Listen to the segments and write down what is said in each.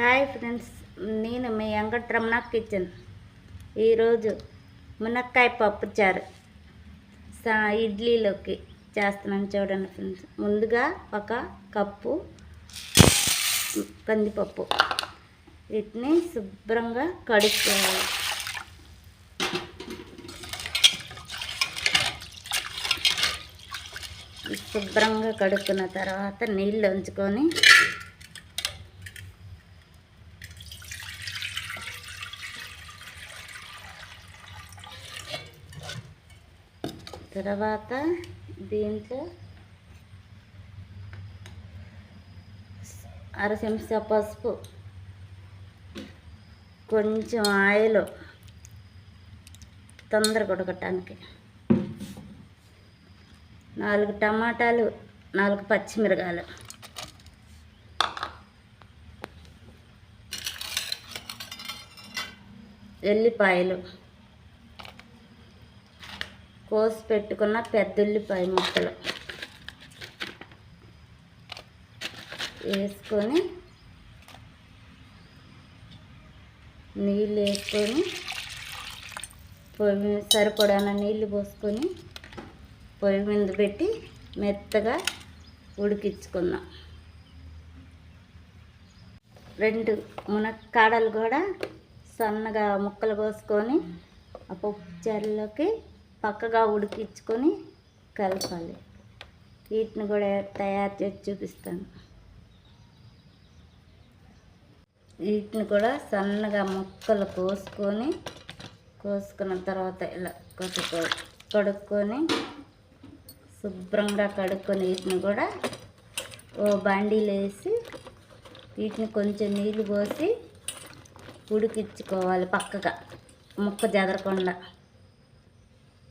Hi friends నేను మీ Venkatramana kitchen. ఈరోజు మునక్కాయ పప్పు చారు సా ఇడ్లీలోకి చేస్తున్నాను చూడండి ఫ్రెండ్స్. ముందుగా ఒక కప్పు కందిపప్పు. వీటిని శుభ్రంగా కడుక్కోవాలి. శుభ్రంగా కడుక్కున్న తర్వాత నీళ్ళు ఉంచుకొని తర్వాత దీంట్లో అర చెంచా పసుపు కొంచెం ఆయిల్ తొందరగా ఉడకటానికి. నాలుగు టమాటాలు నాలుగు పచ్చిమిరకాయలు. ఎల్లిపాయలు. కోసి పెట్టుకున్న పెద్దుల్లిపాయ ముక్కలు. వేసుకొని నీళ్ళు వేసుకొని పొయ్యి మీద సరిపడాన నీళ్ళు పోసుకొని పొయ్యి మీద పెట్టి మెత్తగా ఉడికించుకుందాం. రెండు మునక్కాడలు కూడా సన్నగా ముక్కలు కోసుకొని ఆ పప్పు చారులోకి పక్కగా ఉడికించుకొని కలపాలి. వీటిని కూడా తయారు చేసి చూపిస్తాను. వీటిని కూడా సన్నగా ముక్కలు కోసుకొని కోసుకున్న తర్వాత ఇలా కొద్దిగా కడుక్కొని శుభ్రంగా కడుక్కొని వీటిని కూడా ఓ బండిలు వేసి వీటిని కొంచెం నీళ్ళు పోసి ఉడికించుకోవాలి పక్కగా ముక్క జదరకుండా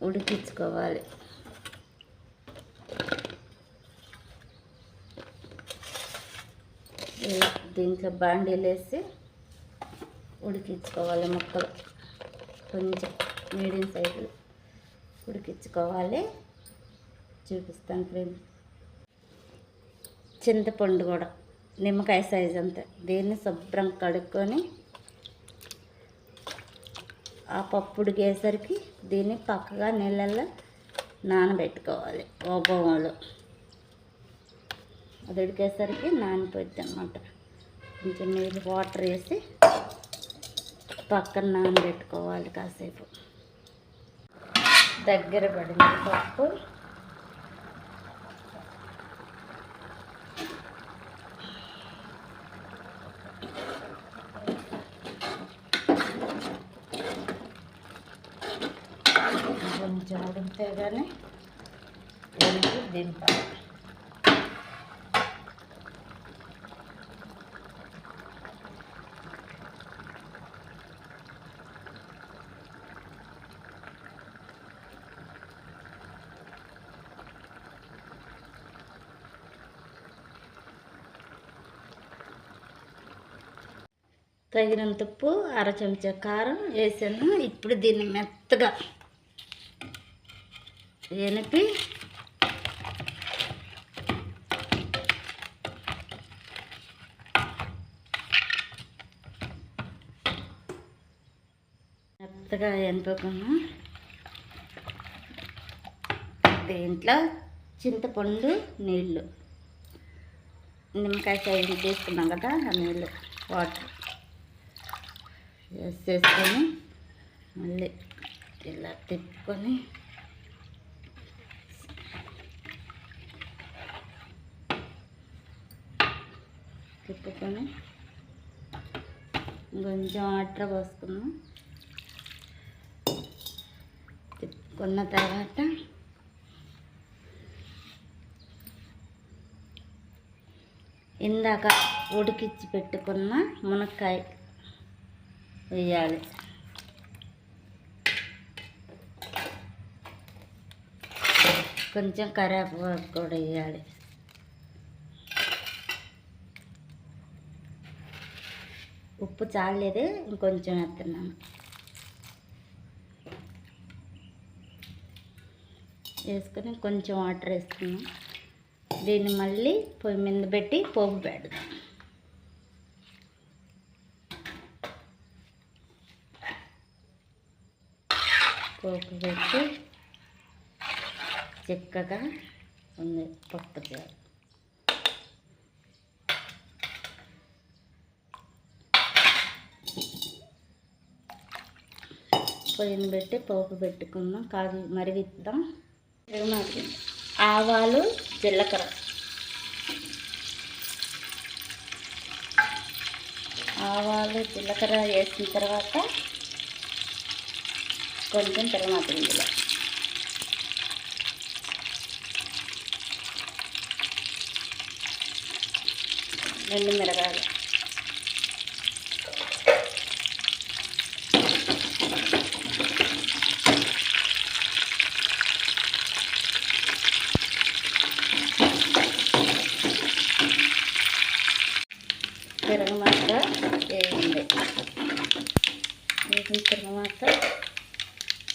ఉడికించుకోవాలి. దీంట్లో బాండీలు వేసి ఉడికించుకోవాలి ముక్కలు. కొంచెం మీడియం సైజు ఉడికించుకోవాలి. చూపిస్తాను ఫ్రెండ్స్. చింతపండు కూడా నిమ్మకాయ సైజు అంతే. దీన్ని శుభ్రం కడుక్కొని ఆ పప్పు ఉడికేసరికి దీన్ని పక్కగా నీళ్ళల్లో నానబెట్టుకోవాలి. ఓ బొమ్మలో అది ఉడికేసరికి నానిపోద్ది అనమాట కొంచెం నీళ్ళు వాటర్ వేసి పక్కన నానబెట్టుకోవాలి కాసేపు. దగ్గర పడింది పప్పు. కొంచెం ఉడికితే కానీ ఉడికి దింపాలి. తగినంత ఉప్పు అర చెంచా కారం వేసాను. ఇప్పుడు దీన్ని మెత్తగా ఎనిపి మెత్తగా ఎనిపోకున్నా దీంట్లో చింతపండు నీళ్ళు. నిమ్మకాయ సైజు తీసుకున్నాం కదా ఆ నీళ్ళు వాటర్. వేసేసుకొని మళ్ళీ ఇలా తిప్పుకొని తిప్పుకొని కొంచెం వాటర్ పోసుకున్నాం తిప్పుకున్న తర్వాత ఇందాక ఉడికిచ్చి పెట్టుకున్న మునక్కాయ వేయాలి. కొంచెం కరివేపాకు కూడా వేయాలి. ఉప్పు చాలలేదు ఇంకొంచెం వేస్తున్నాను. వేసుకొని కొంచెం వాటర్ వేస్తున్నాం దీన్ని మళ్ళీ పొయ్యి మీద పెట్టి పోపు పెడదాం. పోపు పెట్టి చిక్కగా ఉంది పప్పు చేయాలి పొయ్యిన పెట్టి పోపు పెట్టుకుందాం. కాగి మరిగిద్దాం తిరుగుమాకు ఆవాలు జీలకర్ర. ఆవాలు జీలకర్ర వేసిన తర్వాత కొంచెం తిరగమాత ఇందులో. రెండు మిరగాయలు. తిరగమాత వేయండి. వేసిన తిరగమాత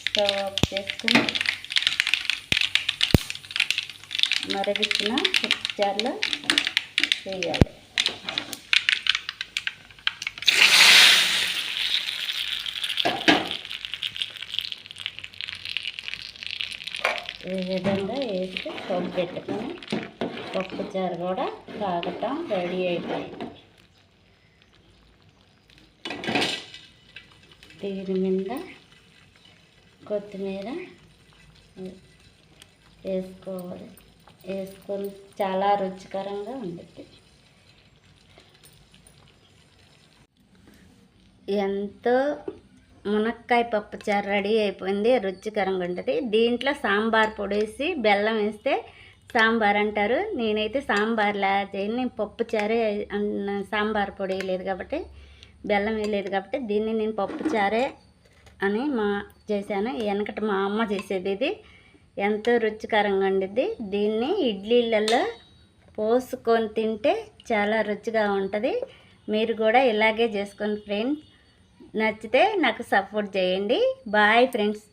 స్టవ్ ఆఫ్ చేసుకుని మరగించిన జార్లో వేయాలి. ఈ విధంగా వేసి పప్పు పెట్టుకొని పప్పు చారు కూడా తాగటం రెడీ అయిపోయింది. దీని మీద కొత్తిమీర వేసుకోవాలి. వేసుకొని చాలా రుచికరంగా ఉంటుంది. ఎంతో మునక్కాయ పప్పుచారు రెడీ అయిపోయింది. రుచికరంగా ఉంటుంది. దీంట్లో సాంబార్ పొడి వేసి బెల్లం వేస్తే సాంబార్ అంటారు. నేనైతే సాంబార్ లా చేయను నేను పప్పుచారే సాంబార్ పొడి వేయలేదు కాబట్టి బెల్లం వేయలేదు కాబట్టి దీన్ని నేను పప్పుచారే అని మా చేశాను. వెనకట మా అమ్మ చేసేది ఇది. ఎంతో రుచికరంగా ఉండిద్ది. దీన్ని ఇడ్లీలలో పోసుకొని తింటే చాలా రుచిగా ఉంటుంది. మీరు కూడా ఇలాగే చేసుకోండి ఫ్రెండ్స్ నచ్చితే నాకు సపోర్ట్ చేయండి. Bye friends